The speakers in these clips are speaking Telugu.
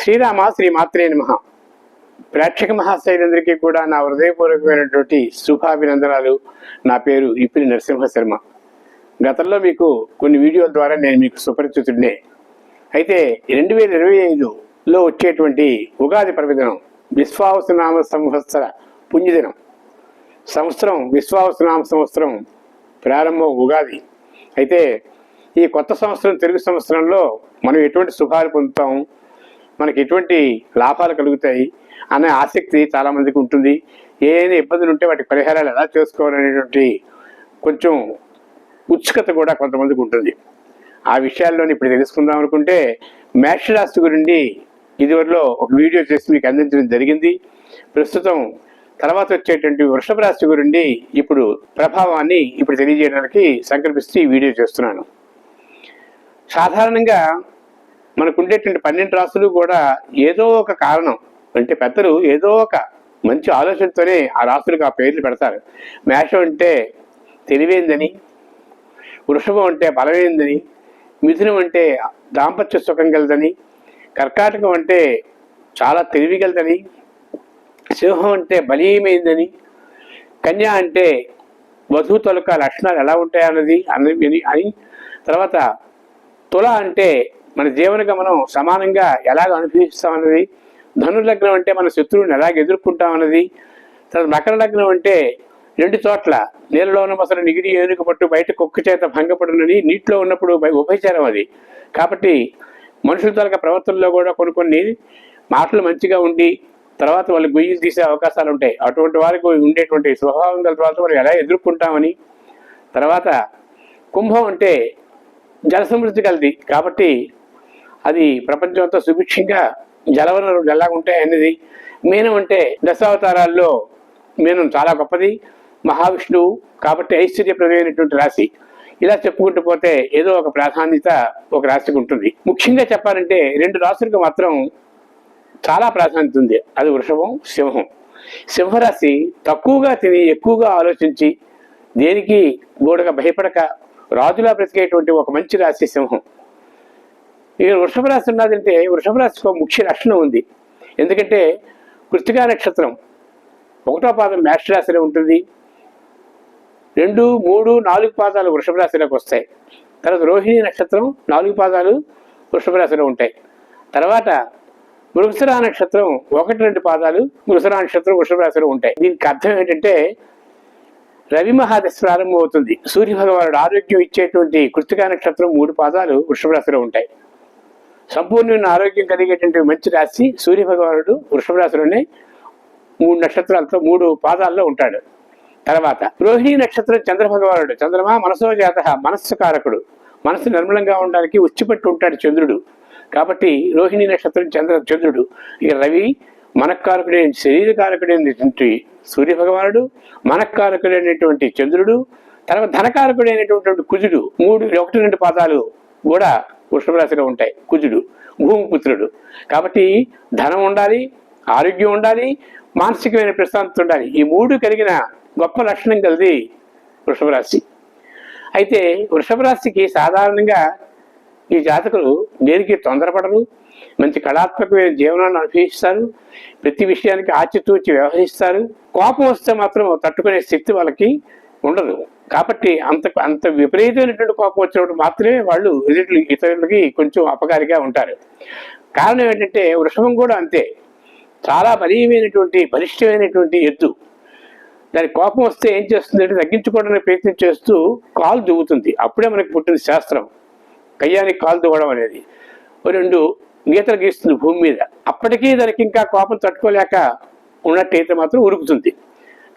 శ్రీరామ శ్రీ మాత్రే నమ. ప్రేక్షక మహాశైలందరికీ కూడా నా హృదయపూర్వకమైనటువంటి శుభాభినందనాలు. నా పేరు ఇప్పిలి నరసింహ శర్మ గతంలో మీకు కొన్ని వీడియోల ద్వారా నేను మీకు సుపరిచితుడినే. అయితే రెండు వేల ఇరవై ఐదులో వచ్చేటువంటి ఉగాది పర్వదినం విశ్వావసనామ సంవత్సర పుణ్యదినం. సంవత్సరం విశ్వావసనామ సంవత్సరం ప్రారంభం ఉగాది. అయితే ఈ కొత్త సంవత్సరం తెలుగు సంవత్సరంలో మనం ఎటువంటి శుభాలు పొందుతాం? మనకి ఎటువంటి లాభాలు కలుగుతాయి అనే ఆసక్తి చాలా మందికి ఉంటుంది. ఏ ఏ ఇబ్బందులు ఉంటే వాటి పరిహారాలు ఎలా చేసుకోవాలనేటువంటి కొంచెం ఉత్సుకత కూడా కొంతమందికి ఉంటుంది. ఆ విషయాల్లోని ఇప్పుడు తెలుసుకుందాం అనుకుంటే మేషరాశి గురించి ఇదివరలో ఒక వీడియో చేసి మీకు అందించడం జరిగింది. ప్రస్తుతం తర్వాత వచ్చేటువంటి వృషభ రాశి గురించి ఇప్పుడు ప్రభావాన్ని ఇప్పుడు తెలియజేయడానికి సంకల్పిస్తూ ఈ వీడియో చేస్తున్నాను. సాధారణంగా మనకు ఉండేటువంటి పన్నెండు రాసులు కూడా ఏదో ఒక కారణం. అంటే పెద్దలు ఏదో ఒక మంచి ఆలోచనతోనే ఆ రాసులకు ఆ పేర్లు పెడతారు. మేషం అంటే తెలివైందని వృషభం అంటే బలమైందని మిథునం అంటే దాంపత్య సుఖం కలదని కర్కాటకం అంటే చాలా తెలివిగలదని సింహం అంటే బలీయమైందని కన్య అంటే వధు తొలక లక్షణాలు ఎలా ఉంటాయన్నది అన్నది అని తర్వాత తుల అంటే మన జీవన గమనం సమానంగా ఎలాగ అనుభవిస్తామన్నది ధను లగ్నం అంటే మన శత్రువుని ఎలాగ ఎదుర్కొంటామన్నది తర్వాత మకర లగ్నం అంటే రెండు చోట్ల నీళ్ళలో ఉన్న అసలు నిగిడి ఏనుగు పట్టు బయట కుక్క చేత భంగపడునని నీటిలో ఉన్నప్పుడు ఉపచారం అది. కాబట్టి మనుషుల తరగ ప్రవర్తనలో కూడా కొన్ని కొన్ని మాటలు మంచిగా ఉండి తర్వాత వాళ్ళు గుయ్యలు తీసే అవకాశాలు ఉంటాయి. అటువంటి వారికి ఉండేటువంటి స్వభావం గల తర్వాత మనం ఎలా ఎదుర్కొంటామని తర్వాత కుంభం అంటే జల సమృద్ధి కలది. కాబట్టి అది ప్రపంచమంతా సుభిక్షంగా జలవనరులు ఎలా ఉంటాయి అనేది మీనం అంటే దశావతారాల్లో మీనం చాలా గొప్పది. మహావిష్ణువు కాబట్టి ఐశ్వర్యప్రదమైనటువంటి రాశి. ఇలా చెప్పుకుంటూ పోతే ఏదో ఒక ప్రాధాన్యత ఒక రాశికి ఉంటుంది. ముఖ్యంగా చెప్పాలంటే రెండు రాశులకు మాత్రం చాలా ప్రాధాన్యత ఉంది. అది వృషభం సింహం. సింహరాశి తక్కువగా తిని ఎక్కువగా ఆలోచించి దేనికి గోడగా భయపడక రాజులా బ్రతికేటువంటి ఒక మంచి రాశి సింహం. ఇక వృషభ రాశి ఉన్నదంటే వృషభ రాశికి ఒక ముఖ్య లక్షణం ఉంది. ఎందుకంటే కృతికా నక్షత్రం ఒకటో పాదం మేష రాశిలో ఉంటుంది. రెండు మూడు నాలుగు పాదాలు వృషభ రాశిలోకి వస్తాయి. తర్వాత రోహిణి నక్షత్రం నాలుగు పాదాలు వృషభ రాశిలో ఉంటాయి. తర్వాత మృగసరా నక్షత్రం ఒకటి రెండు పాదాలు మృగసరా నక్షత్రం వృషభ రాశిలో ఉంటాయి. దీనికి అర్థం ఏంటంటే రవి మహాదశ ప్రారంభం అవుతుంది సూర్య భగవానుడు ఆరోగ్యం ఇచ్చేటువంటి కృతికా నక్షత్రం మూడు పాదాలు వృషభ రాశిలో ఉంటాయి. సంపూర్ణమైన ఆరోగ్యం కలిగేటువంటి మంచి రాశి సూర్య భగవానుడు వృషభ రాశిలోనే మూడు నక్షత్రాలతో మూడు పాదాల్లో ఉంటాడు. తర్వాత రోహిణి నక్షత్రం చంద్ర భగవానుడు. చంద్రమా మనసో జాత మనస్సు కారకుడు. మనసు నిర్మలంగా ఉండడానికి ఉచ్చిపెట్టి ఉంటాడు చంద్రుడు. కాబట్టి రోహిణి నక్షత్రం చంద్ర చంద్రుడు. ఇక రవి మనకారకుడైన శరీర కారకుడైనటువంటి సూర్య భగవానుడు మనకారకుడైనటువంటి చంద్రుడు తర్వాత ధనకారకుడైనటువంటి కుజుడు. మూడు ఒకటి రెండు పాదాలు కూడా వృషభరాశిలో ఉంటాయి. కుజుడు భూమిపుత్రుడు కాబట్టి ధనం ఉండాలి ఆరోగ్యం ఉండాలి మానసికమైన ప్రశాంతత ఉండాలి. ఈ మూడు కలిగిన గొప్ప లక్షణం కలిది వృషభరాశి. అయితే వృషభరాశికి సాధారణంగా ఈ జాతకులు దేనికి తొందరపడరు మంచి కళాత్మకమైన జీవనాన్ని అనుభవిస్తారు ప్రతి విషయానికి ఆచితూచి వ్యవహరిస్తారు కోపం వస్తే మాత్రం తట్టుకునే శక్తి వాళ్ళకి ఉండదు. కాబట్టి అంత అంత విపరీతమైనటువంటి కోపం వచ్చినప్పుడు మాత్రమే వాళ్ళు ఎదుటి ఇతరులకి కొంచెం అపకారిగా ఉంటారు. కారణం ఏంటంటే వృషభం కూడా అంతే. చాలా బలీయమైనటువంటి బలిష్టమైనటువంటి ఎద్దు. దాని కోపం వస్తే ఏం చేస్తుందంటే తగ్గించుకోవడానికి ప్రయత్నం చేస్తూ కాలు దువ్వుతుంది. అప్పుడే మనకు పుట్టింది శాస్త్రం. కయ్యానికి కాలు దువ్వడం అనేది. రెండు గీతలు గీస్తుంది భూమి మీద. అప్పటికీ దానికి ఇంకా కోపం తట్టుకోలేక ఉన్నట్టయితే మాత్రం ఉరుకుతుంది.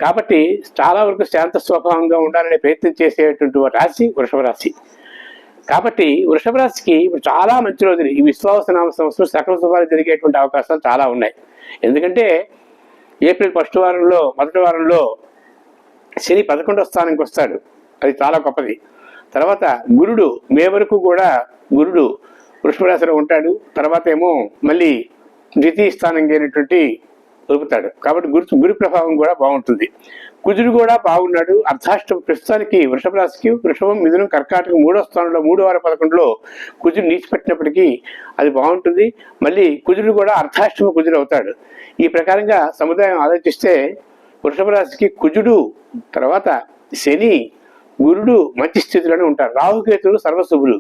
కాబట్టి చాలా వరకు శాంత స్వభావంగా ఉండాలనే ప్రయత్నం చేసేటువంటి రాశి వృషభ రాశి. కాబట్టి వృషభ రాశికి ఇప్పుడు చాలా మంచి రోజులు. ఈ విశ్వాసనామ సంవత్సరం సకల శుభాలు జరిగేటువంటి అవకాశాలు చాలా ఉన్నాయి. ఎందుకంటే ఏప్రిల్ ఫస్ట్ వారంలో మొదటి వారంలో శని పదకొండో స్థానానికి వస్తాడు. అది చాలా గొప్పది. తర్వాత గురుడు మే వరకు కూడా గురుడు వృషభ రాశిలో ఉంటాడు. తర్వాత ఏమో మళ్ళీ ద్వితీయ స్థానం అయినటువంటి దొరుకుతాడు. కాబట్టి గురు గురు ప్రభావం కూడా బాగుంటుంది. కుజుడు కూడా బాగున్నాడు. అర్ధాష్టం ప్రస్తుతానికి వృషభ రాశికి వృషభం మిథునం కర్కాటకం మూడో స్థానంలో మూడు వార పదకొండులో కుజుడు నీచిపెట్టినప్పటికీ అది బాగుంటుంది. మళ్ళీ కుజుడు కూడా అర్ధాష్టమ కుజుడు అవుతాడు. ఈ ప్రకారంగా సముదాయం ఆలోచిస్తే వృషభ రాశికి కుజుడు తర్వాత శని గురుడు మంచి స్థితిలోనే ఉంటారు. రాహుకేతుడు సర్వశుభులు.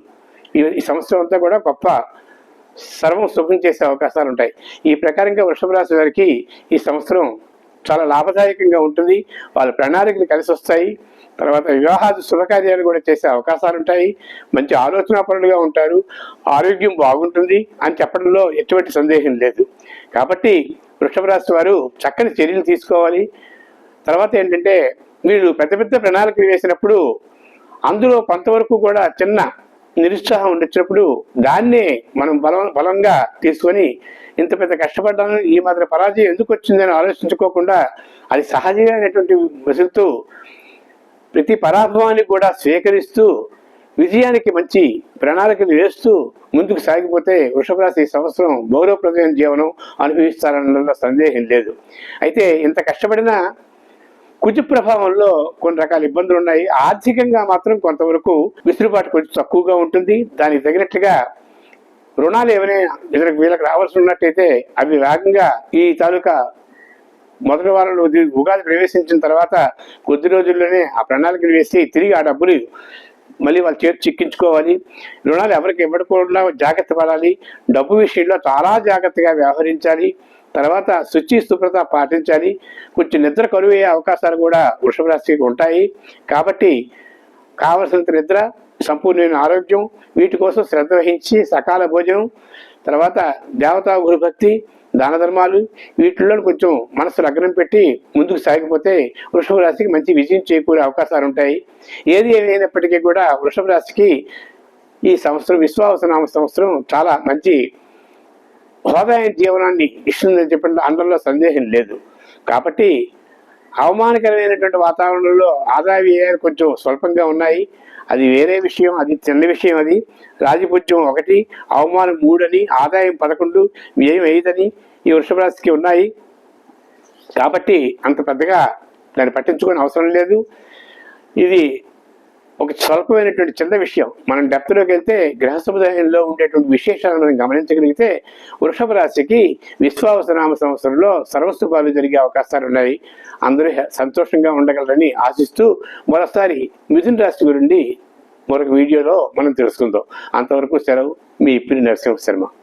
ఈ ఈ సంవత్సరం అంతా కూడా గొప్ప సర్వం శుభం చేసే అవకాశాలు ఉంటాయి. ఈ ప్రకారంగా వృషభ రాశి వారికి ఈ సంవత్సరం చాలా లాభదాయకంగా ఉంటుంది. వాళ్ళ ప్రణాళికలు కలిసి వస్తాయి. తర్వాత వివాహాది శుభకార్యాలు కూడా చేసే అవకాశాలు ఉంటాయి. మంచి ఆలోచనాపరులుగా ఉంటారు. ఆరోగ్యం బాగుంటుంది అని చెప్పడంలో ఎటువంటి సందేహం లేదు. కాబట్టి వృషభ రాశి వారు చక్కని చర్యలు తీసుకోవాలి. తర్వాత ఏంటంటే వీళ్ళు పెద్ద పెద్ద ప్రణాళికలు వేసినప్పుడు అందులో కొంతవరకు కూడా చిన్న నిరుత్సాహం ఉండొచ్చినప్పుడు దాన్నే మనం బలం బలంగా తీసుకొని ఇంత పెద్ద కష్టపడ్డాను ఈ మాత్రం పరాజయం ఎందుకు వచ్చిందని ఆలోచించుకోకుండా అది సహజమైనటువంటి మసులుతూ ప్రతి పరాభవాన్ని కూడా స్వీకరిస్తూ విజయానికి మంచి ప్రణాళికలు వేస్తూ ముందుకు సాగిపోతే వృషభరాశి సంవత్సరం గౌరవప్రదమైన జీవనం అనుభవిస్తారన్న సందేహం లేదు. అయితే ఇంత కష్టపడినా కుజ ప్రభావంలో కొన్ని రకాల ఇబ్బందులు ఉన్నాయి. ఆర్థికంగా మాత్రం కొంతవరకు విసులుబాటు కొంచెం తక్కువగా ఉంటుంది. దానికి తగినట్లుగా రుణాలు ఏమైనా వీళ్ళకి వీళ్ళకి రావాల్సి ఉన్నట్టయితే అవి వేగంగా ఈ తాలూకా మొదటి వారంలో ఉగాది ప్రవేశించిన తర్వాత కొద్ది రోజుల్లోనే ఆ ప్రణాళికలు వేసి తిరిగి ఆ డబ్బులు మళ్ళీ వాళ్ళ చేతి చిక్కించుకోవాలి. రుణాలు ఎవరికి ఇవ్వకుండా జాగ్రత్త పడాలి. డబ్బు విషయంలో చాలా జాగ్రత్తగా వ్యవహరించాలి. తర్వాత శుచి శుభ్రత పాటించాలి. కొంచెం నిద్ర కరువయ్యే అవకాశాలు కూడా వృషభ రాశికి ఉంటాయి. కాబట్టి కావలసినంత నిద్ర సంపూర్ణమైన ఆరోగ్యం వీటి కోసం శ్రద్ధ వహించి సకాల భోజనం తర్వాత దేవతా గురుభక్తి దాన ధర్మాలు వీటిల్లో కొంచెం మనసు లగ్నం పెట్టి ముందుకు సాగిపోతే వృషభ రాశికి మంచి విజయం చేకూరే అవకాశాలు ఉంటాయి. ఏది ఏమైనప్పటికీ కూడా వృషభ రాశికి ఈ సంవత్సరం విశ్వాసనామ సంవత్సరం చాలా మంచి హోదాయ జీవనాన్ని ఇస్తుందని చెప్పిన అందులో సందేహం లేదు. కాబట్టి అవమానకరమైనటువంటి వాతావరణంలో ఆదాయ వ్యయాలు కొంచెం స్వల్పంగా ఉన్నాయి. అది వేరే విషయం అది చిన్న విషయం అది. రాజపుజ్యం ఒకటి అవమానం మూడని ఆదాయం పదకొండు వ్యయం ఐదని ఈ వృషభ రాశికి ఉన్నాయి. కాబట్టి అంత పెద్దగా దాన్ని పట్టించుకునే అవసరం లేదు. ఇది ఒక స్వల్పమైనటువంటి చిన్న విషయం. మనం డెప్త్లోకి వెళ్తే గ్రహ సముదాయంలో ఉండేటువంటి విశేషాలను మనం గమనించగలిగితే వృషభ రాశికి విశ్వావసనామ సంవత్సరంలో సర్వశుభాలు జరిగే అవకాశాలు ఉన్నాయి. అందరూ సంతోషంగా ఉండగలరని ఆశిస్తూ మరోసారి మిథున రాశి గురించి మరొక వీడియోలో మనం తెలుసుకుందాం. అంతవరకు సెలవు. మీ ఇప్పుడు నరసింహ శర్మ